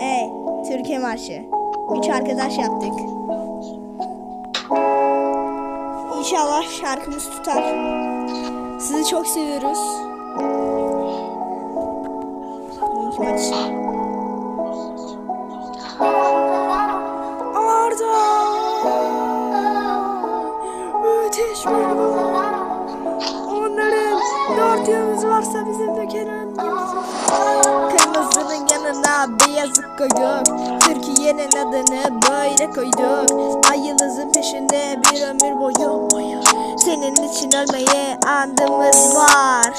Hey, Türkiye Marşı. Üç arkadaş yaptık. İnşallah şarkımız tutar. Sizi çok seviyoruz. Arda! Müthiş bir gol. Onların dört yıldız varsa bizim de Türkiye'nin adını böyle koyduk. Ay yıldızın peşinde bir ömür boyu. Senin için ölmeye andımız var.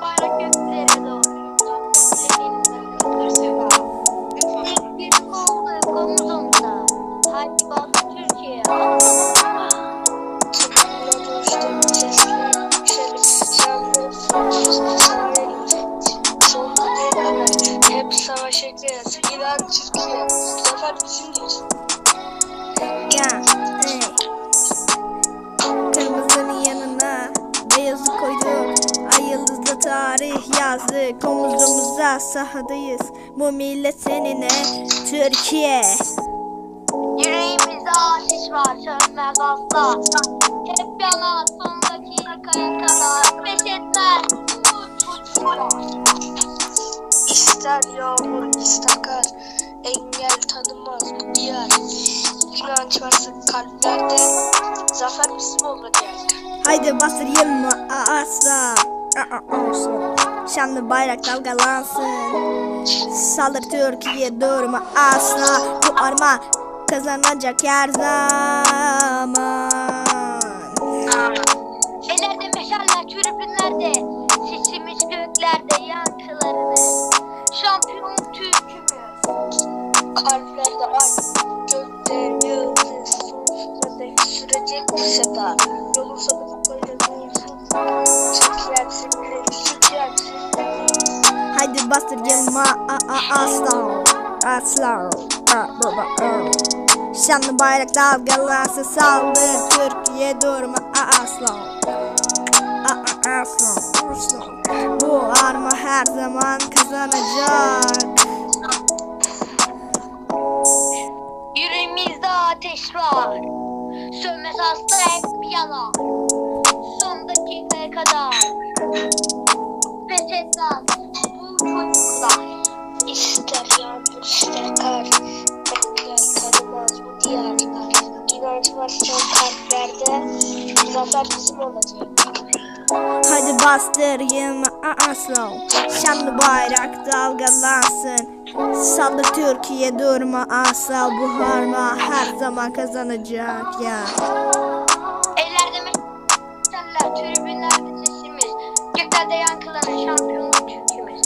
Bayrak göklere doğru. Tek bir. Haydi bak Türkiye. Hep savaşa gireriz. İran, Türkiye. Bizimdir. Ya, hey. Kırmızının yanına beyazı koyduk. Ay tarih yazdık. Omuzumuza sahadayız. Bu millet seninle Türkiye. Yüreğimizde ateş var sönmez asla. Hep yanar sondaki yakaya kadar. Pes etmez. Bu çocuklar. İster yağmur, ister kar. Varsa kalplerde. Zafer bizim olacak. Haydi bastır yılma asla. Olsun. Şanlı bayrak dalgalansın. Saldır Türkiye durma asla. Bu arma kazanacak her zaman. Ellerde meşaller tribünlerde. Sesimiz göklerde asla. Asla. Aa, baba, aa. Şanlı bayrak dalgalansın saldır Türkiye durma asla. Aa, Asla. Asla. Bu arma her zaman kazanacak. Yüreğimizde ateş var. Sönmez hasta hep yalan. Zafer bizim olacak. Hadi bastır yılma asla. Şanlı bayrak dalgalansın. Saldır Türkiye durma asla. Bu harma her zaman kazanacak ya. Ellerde meşaller, tribünlerde sesimiz. Göklerde yankılanan şampiyonluk Türk'ümüz.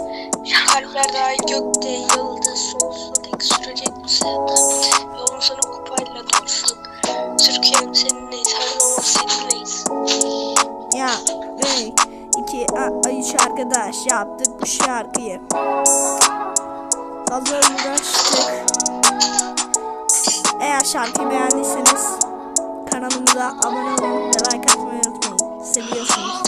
Kalplerde ay gökte yıldız sonsuza dek sürecek bu sevda. Yolun sonu üç arkadaş yaptık bu şarkıyı. Fazla uğraştık. Eğer şarkıyı beğendiyseniz kanalımıza abone olun ve like atmayı unutmayın. Seviyorsunuz.